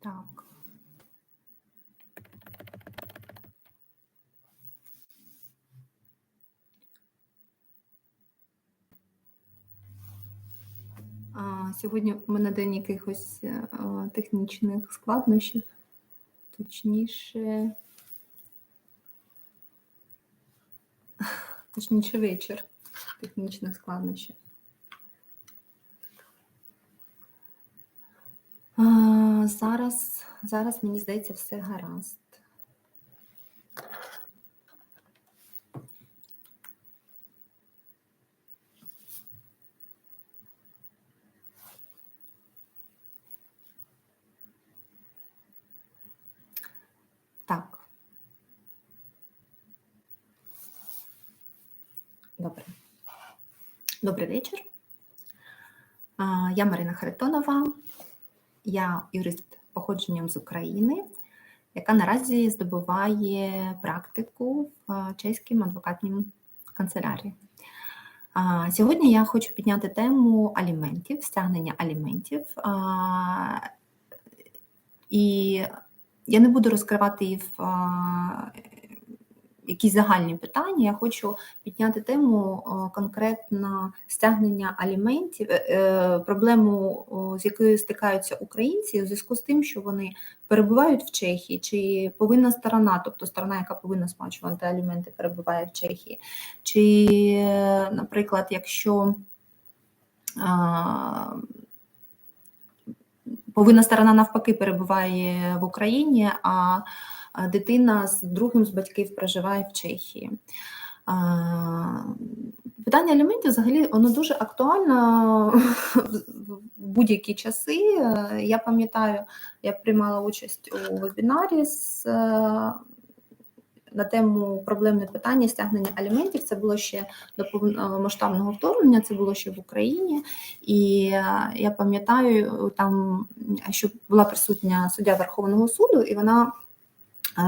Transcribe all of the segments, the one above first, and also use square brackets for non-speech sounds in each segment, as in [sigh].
Так. А, Сьогодні у мене день якихось е, а, технічних складнощів, точніше, точніше вечір технічних складнощів. А, Зараз, зараз мені здається, все гаразд. Так. Добре. Добрий вечір. Я Марина Харитонова. Я юрист походженням з України, яка наразі здобуває практику в а, чеській адвокатній канцелярії. Сьогодні я хочу підняти тему аліментів, стягнення аліментів. І я не буду розкривати в якісь загальні питання. Я хочу підняти тему а, конкретно стягнення аліментів, е, е, проблему, з якою стикаються українці у зв'язку з тим, що вони перебувають в Чехії, чи повинна сторона, тобто сторона, яка повинна сплачувати аліменти, перебуває в Чехії, чи, е, наприклад, якщо повинна сторона навпаки перебуває в Україні, а дитина з другим з батьків проживає в Чехії. Питання аліментів взагалі воно дуже актуально в будь-які часи. Е, Я пам'ятаю, я приймала участь у вебінарі з, е, на тему проблемне питання стягнення аліментів. Це було ще до повномасштабного вторгнення, це було ще в Україні. І е, я пам'ятаю, там що була присутня суддя Верховного суду, і вона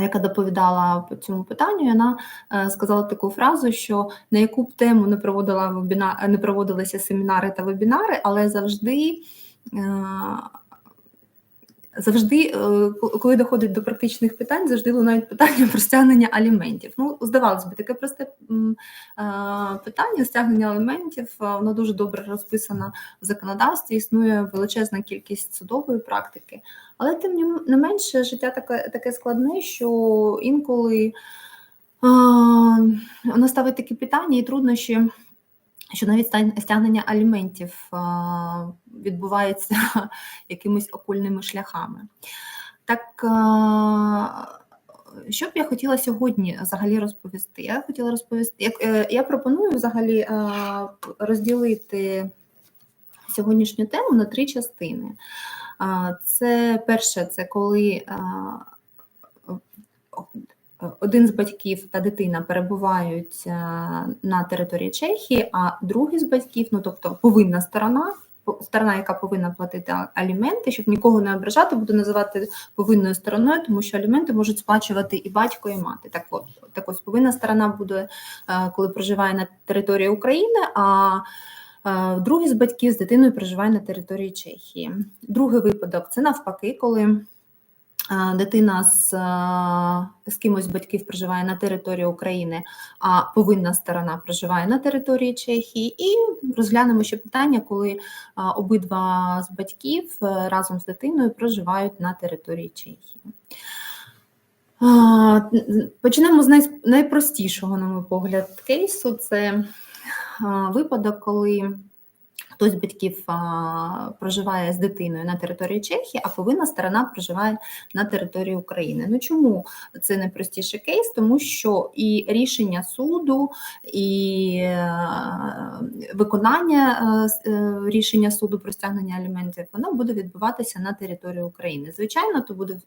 яка доповідала по цьому питанню, вона е, сказала таку фразу, що на яку б тему не проводила вебіна... не проводилися семінари та вебінари, але завжди. Е, завжди, е, коли доходить до практичних питань, завжди лунають питання про стягнення аліментів. Ну, здавалось би, таке просте питання стягнення аліментів, воно дуже добре розписано в законодавстві, існує величезна кількість судової практики. Але тим не менше, життя таке таке складне, що інколи воно ставить такі питання і труднощі, що навіть стягнення аліментів відбувається [laughs] якимись окульними шляхами. Так, що б я хотіла сьогодні взагалі розповісти? Я хотіла розповісти, як е, я пропоную взагалі розділити сьогоднішню тему на три частини. Це перше, це коли один з батьків та дитина перебувають на території Чехії, а другий з батьків, ну тобто повинна сторона, сторона, яка повинна платити аліменти, щоб нікого не ображати, буду називати повинною стороною, тому що аліменти можуть сплачувати і батько, і мати. Так от так ось повинна сторона буде, коли проживає на території України. а Другий з батьків з дитиною проживає на території Чехії. Другий випадок це навпаки, коли дитина з з кимось батьків проживає на території України, а повинна сторона проживає на території Чехії, і розглянемо ще питання, коли обидва з батьків е, разом з дитиною проживають на території Чехії. Почнемо з найпростішого, на мій погляд, кейсу. Це випадок, коли хтось з батьків проживає з дитиною на території Чехії, а повинна сторона проживає на території України. Ну чому це найпростіший кейс? Тому що і рішення суду, і е, виконання е, е, рішення суду про стягнення аліментів воно буде відбуватися на території України. Звичайно, то буде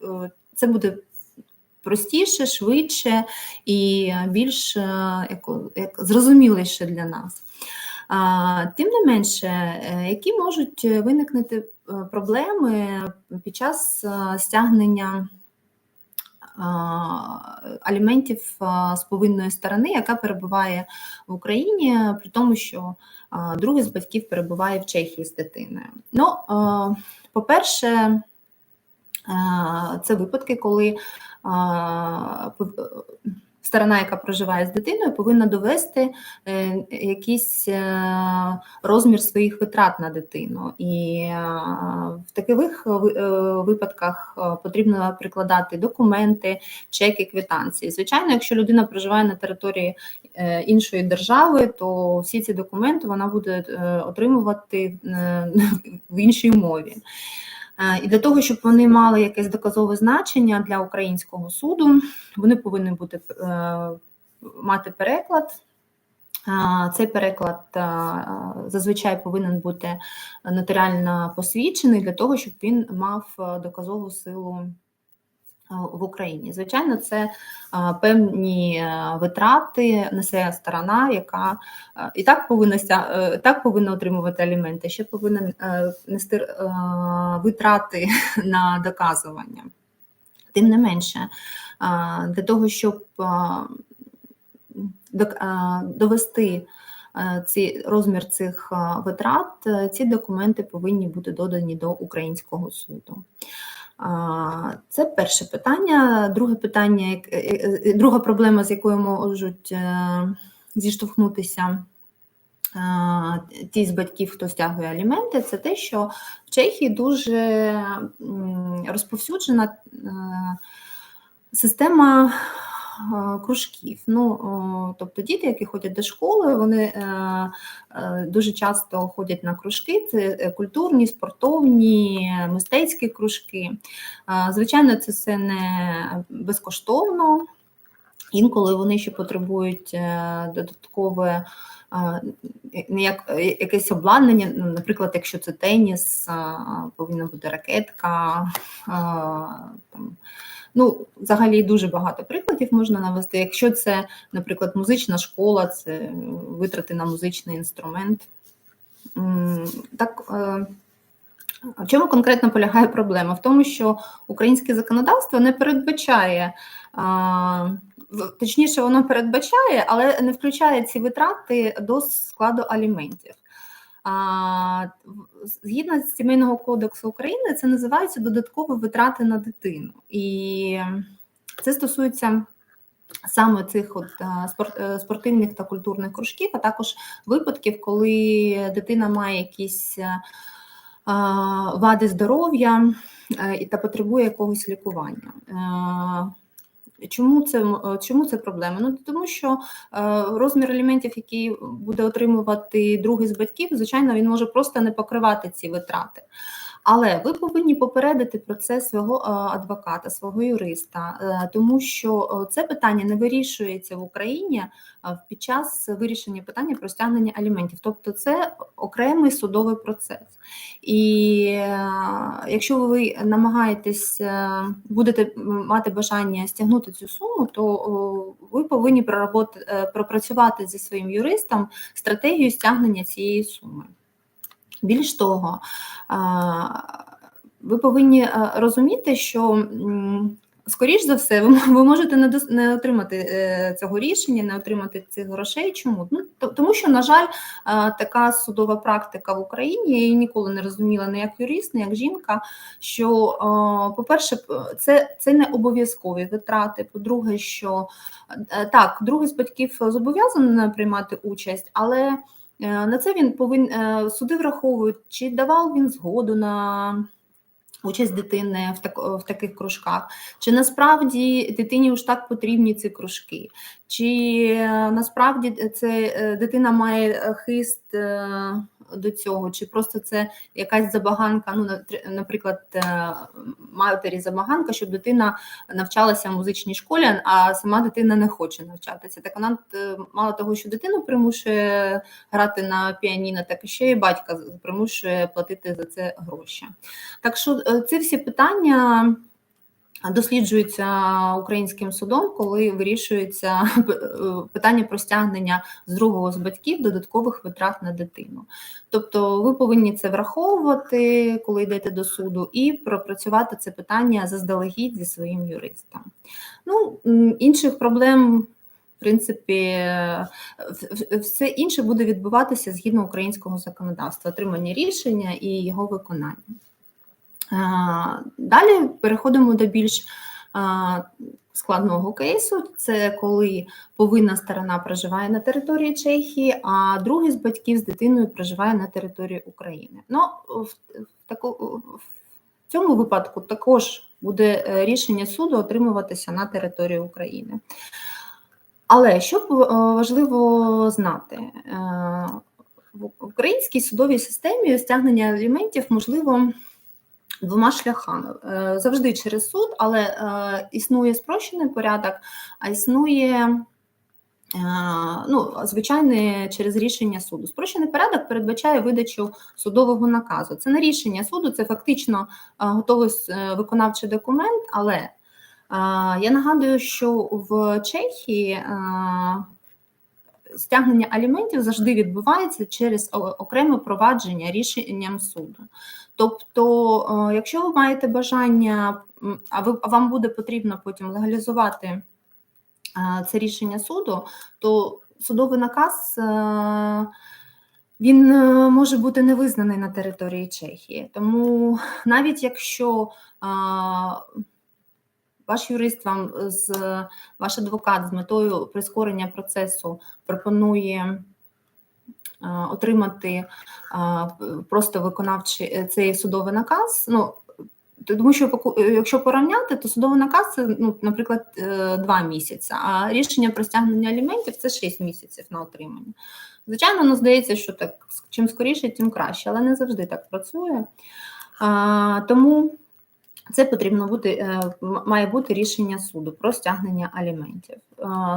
це буде простіше, швидше і більш як, як зрозуміліше для нас. Тим не менше, е, які можуть виникнути е, проблеми під час е, стягнення аліментів з повинної сторони, яка перебуває в Україні, при тому, що другий з батьків перебуває в Чехії з дитиною. Ну, по-перше, Е, Це випадки, коли е, сторона, яка проживає з дитиною, повинна довести е, якийсь е, розмір своїх витрат на дитину. І е, в таких випадках потрібно прикладати документи, чеки, квитанції. Звичайно, якщо людина проживає на території іншої держави, то всі ці документи вона буде отримувати [laughs] в іншій мові. Е, І для того, щоб вони мали якесь доказове значення для українського суду, вони повинні бути е, мати переклад. Е, Цей переклад зазвичай повинен бути нотаріально посвідчений для того, щоб він мав доказову силу в Україні. Звичайно, це е, певні е, витрати несе сторона, яка е, і так повинна е, так повинна отримувати аліменти, ще повинна е, нести е, витрати [laughs] на доказування. Тим не менше, е, для того, щоб е, е, довести е, ці розмір цих е, витрат, е, ці документи повинні бути додані до українського суду. Це перше питання. Друге питання, е, е, е, друга проблема, з якою можуть зіштовхнутися ті з батьків, хто стягує аліменти, це те, що в Чехії дуже розповсюджена система кружків. Ну, тобто діти, які ходять до школи, вони е, е, дуже часто ходять на кружки. Це е, культурні, спортовні, мистецькі кружки. Е, Звичайно, це все не безкоштовно. Інколи вони ще потребують е, додаткове е, як е, якесь обладнання. Ну, Наприклад, якщо це теніс, е, повинна бути ракетка. е, Там. Ну, взагалі дуже багато прикладів можна навести. Якщо це, наприклад, музична школа, це витрати на музичний інструмент. Так, е, в чому конкретно полягає проблема? В тому, що українське законодавство не передбачає, точніше, воно передбачає, але не включає ці витрати до складу аліментів. Згідно з Сімейного кодексу України, це називається додаткові витрати на дитину. І це стосується саме цих от е, е, спортивних та культурних кружків, а також випадків, коли дитина має якісь е, вади здоров'я та потребує якогось лікування. Чому це, е, чому це проблема? Ну тому що е, розмір аліментів, який буде отримувати другий з батьків, звичайно, він може просто не покривати ці витрати. Але ви повинні попередити про це свого е, адвоката, свого юриста, тому що це питання не вирішується в Україні під час вирішення питання про стягнення аліментів. Тобто це окремий судовий процес. І е, якщо ви намагаєтесь, е, будете мати бажання стягнути цю суму, то ви повинні е, пропрацювати зі своїм юристом стратегію стягнення цієї суми. Більш того, ви повинні розуміти, що скоріш за все, ви, можете не, не отримати е, цього рішення, не отримати цих грошей. Чому? Ну, то- тому що, на жаль, така судова практика в Україні, я її ніколи не розуміла не як юрист, не як жінка. Що, по-перше, це, це не обов'язкові витрати. По-друге, що е, так, другий з батьків зобов'язаний приймати участь, але Е, На це він повинен суди враховують, чи давав він згоду на участь дитини в так, в таких кружках, чи насправді дитині ж так потрібні ці кружки, чи е, насправді це е, дитина має е, хист е, до цього, чи просто це якась забаганка. Ну, наприклад, е, матері забаганка, щоб дитина навчалася в музичній школі, а сама дитина не хоче навчатися. Так вона е, мало того, що дитину примушує грати на піаніно, так і ще й батька примушує платити за це гроші. Так що е, ці всі питання досліджуються українським судом, коли вирішується [laughs] е, питання про стягнення з другого з батьків додаткових витрат на дитину. Тобто ви повинні це враховувати, коли йдете до суду, і пропрацювати це питання заздалегідь зі своїм юристом. Ну, інших проблем. В принципі, все інше буде відбуватися згідно українського законодавства, отримання рішення і його виконання. Далі переходимо до більш складного кейсу. Це коли повинна сторона проживає на території Чехії, а другий з батьків з дитиною проживає на території України. Ну, в, в, таку, в цьому випадку також буде е, рішення суду отримуватися на території України. Але що е, важливо знати, е, в українській судовій системі стягнення аліментів можливо двома шляхами. Е, Завжди через суд, але е, існує спрощений порядок, а існує е, ну, звичайне через рішення суду. Спрощений порядок передбачає видачу судового наказу. Це не рішення суду, це фактично готовий виконавчий документ, але я нагадую, що в Чехії стягнення аліментів завжди відбувається через окреме провадження рішенням суду. Тобто, е, якщо ви маєте бажання, а ви вам буде потрібно потім легалізувати е, це рішення суду, то судовий наказ. е, Він може бути не визнаний на території Чехії. Тому навіть якщо а, ваш юрист вам з ваш адвокат з метою прискорення процесу пропонує отримати просто виконавчий е, цей судовий наказ. Ну тому що е, якщо порівняти, то судовий наказ це, ну, наприклад, е, два місяці, а рішення про стягнення аліментів це 6 місяців на отримання. Звичайно, ну, здається, що так чим скоріше, тим краще, але не завжди так працює. А, тому це потрібно бути, е, має бути рішення суду про стягнення аліментів.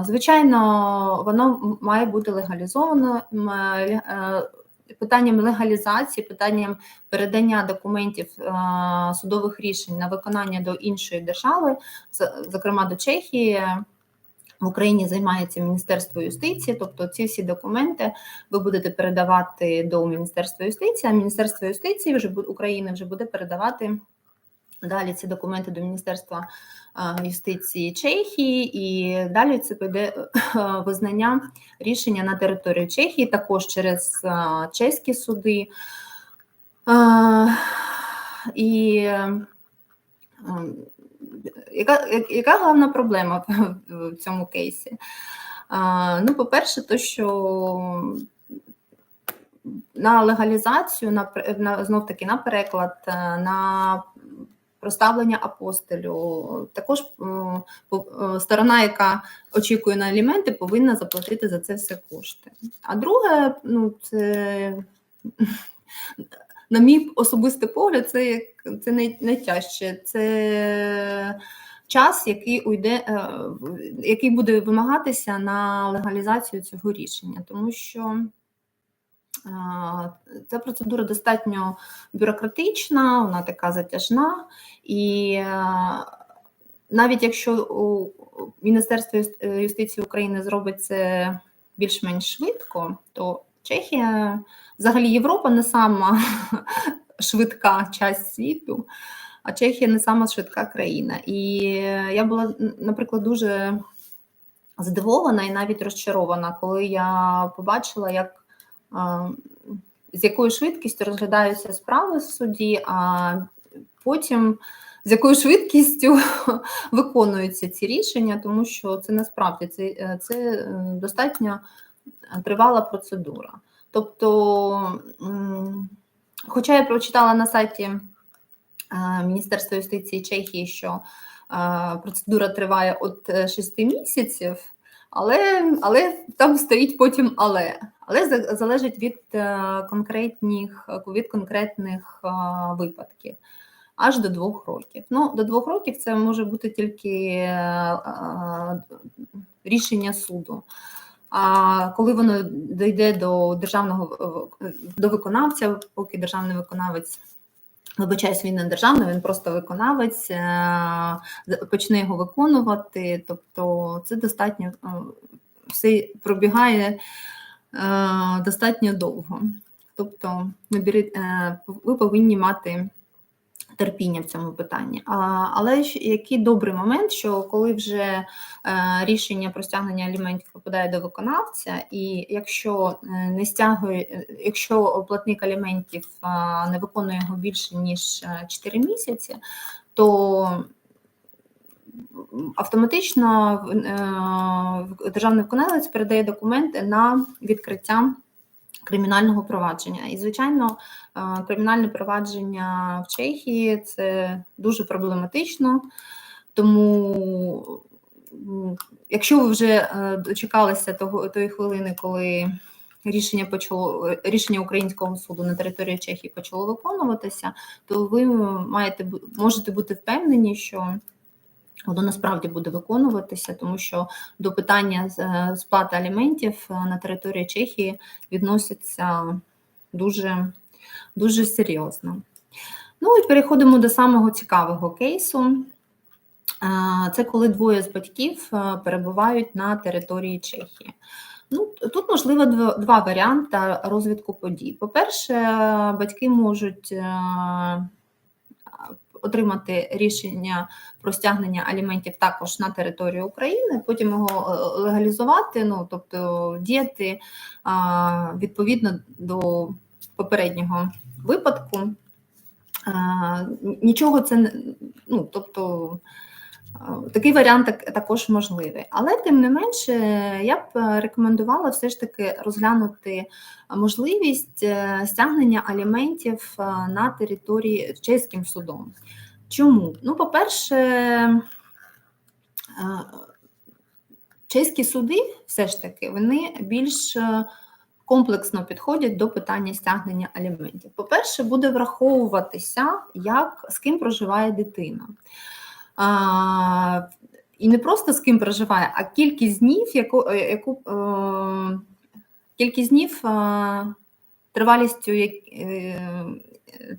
Звичайно, воно має бути легалізовано. е, е, Питанням легалізації, питанням передання документів е, судових рішень на виконання до іншої держави, зокрема до Чехії, в Україні займається Міністерство юстиції, тобто ці всі документи ви будете передавати до Міністерства юстиції, а Міністерство юстиції вже України вже буде передавати далі ці документи до Міністерства юстиції Чехії, і далі це піде е, визнання рішення на території Чехії, також через чеські суди. І яка, яка головна проблема в, цьому кейсі? Ну, по-перше, то що на легалізацію, на знов таки на переклад, е, на проставлення апостолю, також по- е, сторона, яка очікує на аліменти, повинна заплатити за це все кошти. А друге, ну це [laughs] на мій особистий погляд, це, як- це найтяжче. Це час, який уйде, е, який буде вимагатися на легалізацію цього рішення, тому що е, ця процедура достатньо бюрократична, вона така затяжна, і е, навіть якщо у Міністерство е, юстиції України зробить це більш-менш швидко, то Чехія, взагалі Європа не сама [laughs] швидка часть світу, а Чехія не сама швидка країна. І я була, наприклад, дуже здивована і навіть розчарована, коли я побачила, як з якою швидкістю розглядаються справи в суді, а потім з якою швидкістю [laughs] виконуються ці рішення, тому що це насправді це, е, це е, достатньо тривала процедура. Тобто, хоча я прочитала на сайті е, Міністерства юстиції Чехії, що процедура триває від 6 місяців, але, але там стоїть потім але. Але за- залежить від е, конкретних, від конкретних е, випадків. Аж до двох років. Ну, до двох років це може бути тільки е, рішення суду. А коли воно дійде до державного до виконавця, поки державний виконавець вибачаюсь, він не державний, він просто виконавець, е, почне його виконувати. Тобто це достатньо е, все пробігає е, достатньо довго. Тобто, ви повинні мати терпіння в цьому питанні. А, але ж який добрий момент, що коли вже е, рішення про стягнення аліментів попадає до виконавця, і якщо е, не стягує, е, якщо платник аліментів е, не виконує його більше ніж е, 4 місяці, то автоматично державний виконавець передає документи на відкриття кримінального провадження. І, звичайно, е, кримінальне провадження в Чехії це дуже проблематично, тому якщо ви вже е, дочекалися того тої хвилини, коли рішення почало рішення українського суду на території Чехії почало виконуватися, то ви маєте можете бути впевнені, що воно насправді буде виконуватися, тому що до питання е, сплати аліментів е, на території Чехії відносяться дуже, дуже серйозно. Ну і переходимо до самого цікавого кейсу. Е, Це коли двоє з батьків перебувають на території Чехії. Ну, тут можливо два варіанти розвитку подій. По-перше, батьки можуть отримати рішення про стягнення аліментів також на територію України, потім його е, легалізувати, ну тобто діяти відповідно до попереднього випадку. Нічого це не ну, тобто. А, Такий варіант так- також можливий, але тим не менше, я б е, рекомендувала все ж таки розглянути можливість е, стягнення аліментів е, на території чеським судом. Чому? Ну, по-перше, е, чеські суди все ж таки вони більш е, комплексно підходять до питання стягнення аліментів. По-перше, буде враховуватися, як з ким проживає дитина. А, і не просто з ким проживає, а кількість днів, яку, е, яку е, кількість днів е, тривалістю, е,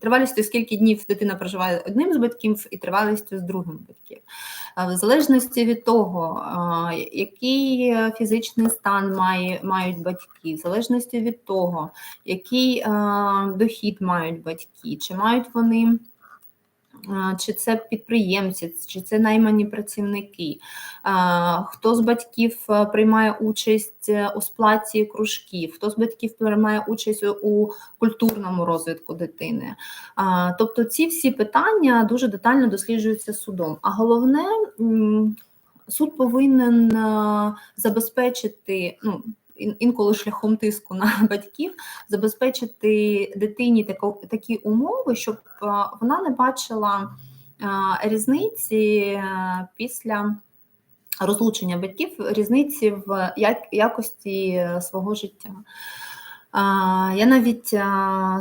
тривалістю, скільки днів дитина проживає одним з батьків, і тривалістю з другим батьків. Е, В залежності від того, е, який фізичний стан має, мають батьки, в залежності від того, який е, дохід мають батьки, чи мають вони. Чи це підприємці, чи це наймані працівники, хто з батьків е, приймає участь е, у сплаті кружків, хто з батьків приймає участь у- культурному розвитку дитини. Тобто ці всі питання дуже детально досліджуються судом. А головне, суд повинен е, забезпечити, ну, інколи шляхом тиску [laughs] на батьків, забезпечити дитині такі умови, щоб е, вона не бачила е, різниці е, після розлучення батьків, різниці в якості свого життя. Я навіть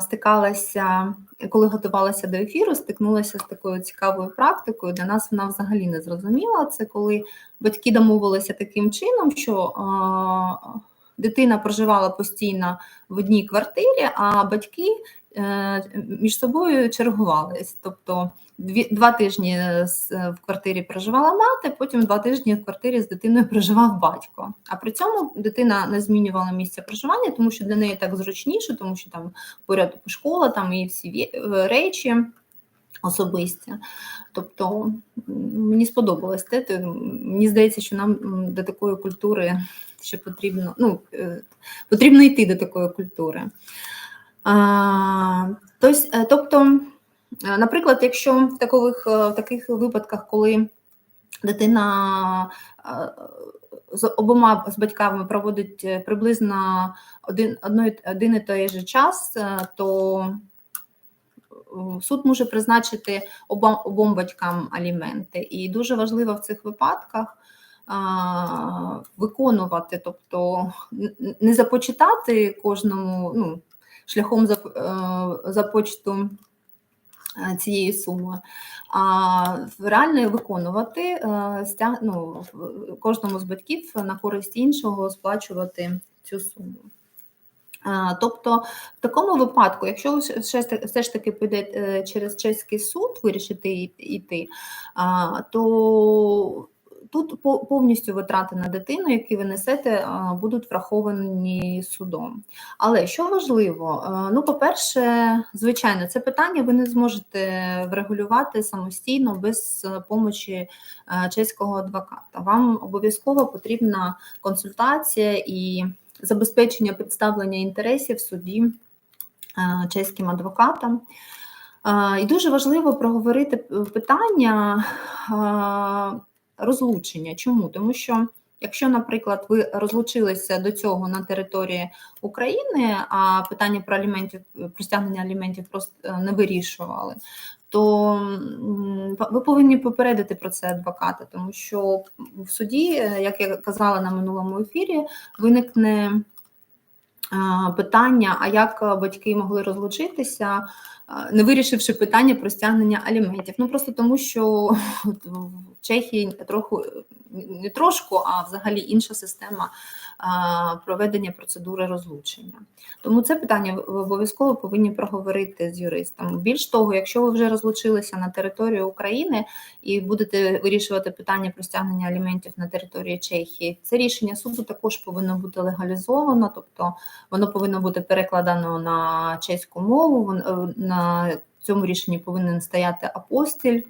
стикалася, коли готувалася до ефіру, стикнулася з такою цікавою практикою. Для нас вона взагалі не зрозуміла. Це коли батьки домовилися таким чином, що дитина проживала постійно в одній квартирі, а батьки е, між собою чергувались. Тобто два тижні в квартирі проживала мати, потім два тижні в квартирі з дитиною [laughs] проживав батько. А при цьому дитина не змінювала місце проживання, тому що для неї так зручніше, тому що там поряд школа, там і всі е, речі особисті. Тобто мені сподобалось те, мені здається, що нам до такої культури ще потрібно, ну, е, потрібно йти до такої культури. Е, тобто, е, наприклад, якщо в таких, в таких випадках, коли дитина з обома з батьками проводить приблизно один, один і той же час, то суд може призначити обом, обом батькам аліменти. І дуже важливо в цих випадках виконувати, тобто не започитати кожному ну, шляхом е, започту е, цієї суми, а реально виконувати е, ну, кожному з батьків на користь іншого сплачувати цю суму. Тобто, в такому випадку, якщо все ж таки- піде через чеський суд, вирішити йти, то тут повністю витрати на дитину, які ви несете, будуть враховані судом. Але що важливо, ну, по-перше, звичайно, це питання ви не зможете врегулювати самостійно без помочі чеського адвоката. Вам обов'язково потрібна консультація і забезпечення представлення інтересів в суді чеським адвокатам. І дуже важливо проговорити питання розлучення. Чому? Тому що якщо, наприклад, ви розлучилися до цього на території України, а питання про аліментів, про стягнення аліментів просто е, не вирішували, то ви повинні попередити про це адвоката, тому що в суді, е, як я казала на минулому ефірі, виникне питання, а як е, батьки могли розлучитися, не вирішивши питання про стягнення аліментів. Ну просто тому, що в Чехії трохи не трошку, а взагалі інша система проведення процедури розлучення. Тому це питання ви обов'язково повинні проговорити з юристом. Більш того, якщо ви вже розлучилися на території України і будете вирішувати питання про стягнення аліментів на території Чехії, це рішення суду також повинно бути легалізовано, тобто воно повинно бути перекладено на чеську мову. е, На цьому рішенні повинен стояти апостиль.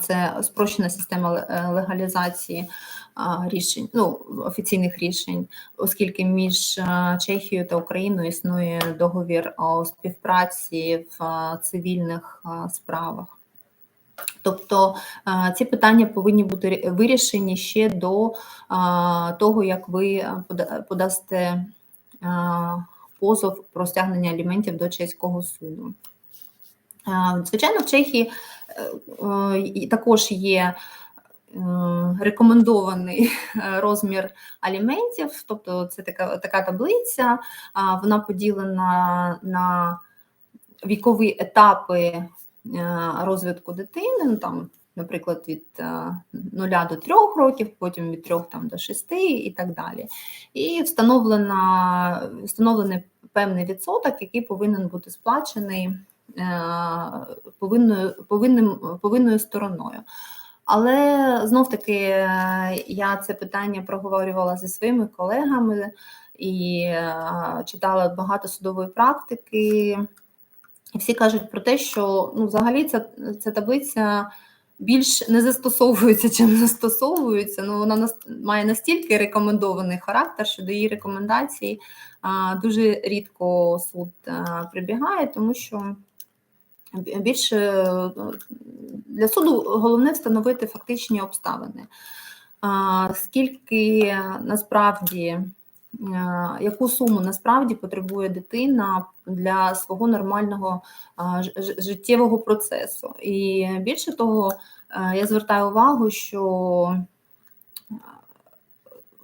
Це спрощена система легалізації рішень, ну, офіційних рішень, оскільки між е, Чехією та Україною існує договір о співпраці в е, цивільних е, справах. Тобто ці питання повинні бути вирішені ще до того, як ви подасте позов про стягнення аліментів до чеського суду. Звичайно, в Чехії також є рекомендований е, розмір аліментів, тобто це така, така таблиця, вона поділена на вікові етапи е, розвитку дитини, ну, там, наприклад, від 0 до 3 років, потім від 3 там, до 6 і так далі. І встановлена, встановлений певний відсоток, який повинен бути сплачений е, повинною, повинним, повинною стороною. Але знов таки е, я це питання проговорювала зі своїми колегами і е, читала багато судової практики. І всі кажуть про те, що ну, взагалі ця, ця таблиця більш не застосовується, чим застосовується. Ну, вона має настільки рекомендований характер, що до її рекомендацій а, дуже рідко суд а, прибігає, тому що більше е, для суду головне встановити фактичні обставини. Скільки насправді, яку суму насправді потребує дитина для свого нормального життєвого процесу. І більше того, я звертаю увагу, що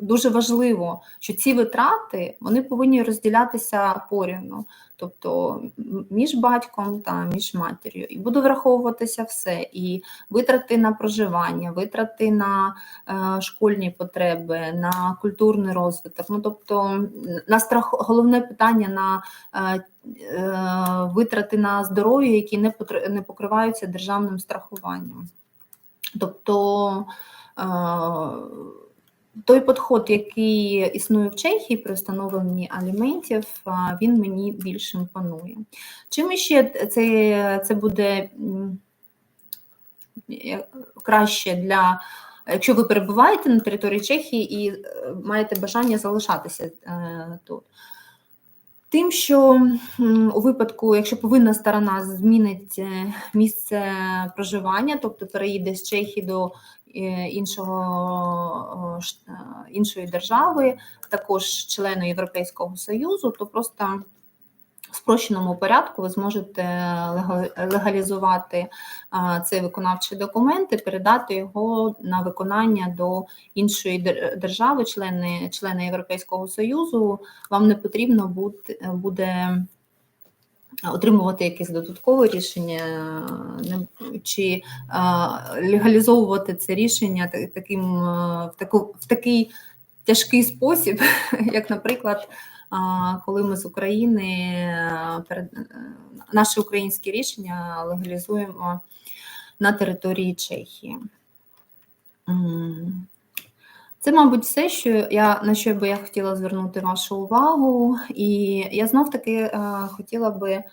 дуже важливо, що ці витрати вони повинні розділятися порівну, тобто між батьком та між матір'ю. І буде враховуватися все: і витрати на проживання, витрати на е, школьні потреби, на культурний розвиток. Ну тобто, на страх головне питання на е, е, витрати на здоров'я, які не потр- не покриваються державним страхуванням. Тобто той підход, який існує в Чехії при встановленні аліментів, він мені більш імпонує. Чим ще це, це буде краще для. Якщо ви перебуваєте на території Чехії і е, маєте бажання залишатися е, тут, Тим, що у випадку, якщо повинна сторона змінить е, місце проживання, тобто переїде з Чехії до е, іншого, е, іншої держави, також члену Європейського Союзу, то просто спрощеному порядку ви зможете легалізувати цей виконавчий документ і передати його на виконання до іншої держави, члени, члени Європейського Союзу. Вам не потрібно буде отримувати якесь додаткове рішення чи легалізовувати це рішення таким, е, в, такий тяжкий спосіб, [laughs] як, наприклад, коли ми з України е, е, наші українські рішення легалізуємо на території Чехії. Це, мабуть, все, що я на що би я хотіла звернути вашу увагу. І я знов таки е, хотіла би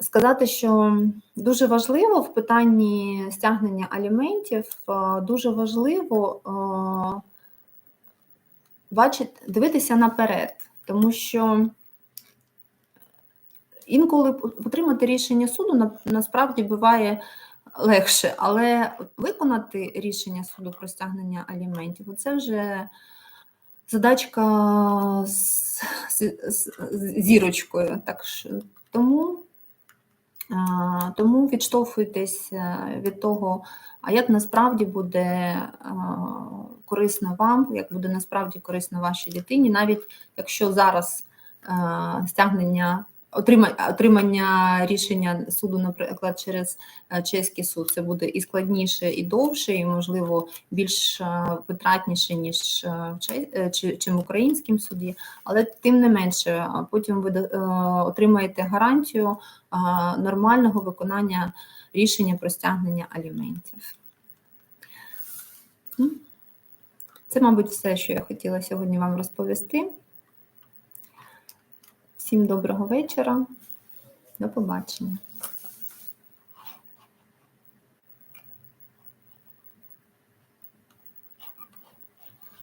сказати, що дуже важливо в питанні стягнення аліментів, дуже важливо бачити, дивитися наперед, тому що інколи отримати рішення суду насправді буває легше, але виконати рішення суду про стягнення аліментів це вже задачка з, зірочкою. Так що, тому, тому відштовхуйтесь е, від того, а як насправді буде корисно вам, як буде насправді корисно вашій дитині, навіть якщо зараз стягнення. Отрима- Отримання рішення суду, наприклад, через е, чеський суд, це буде і складніше, і довше, і, можливо, більш е, витратніше, ніж е, чим в українському суді. Але тим не менше, потім ви отримаєте гарантію нормального виконання рішення про стягнення аліментів. Ну, Це, мабуть, все, що я хотіла сьогодні вам розповісти. Всім доброго вечора. До побачення.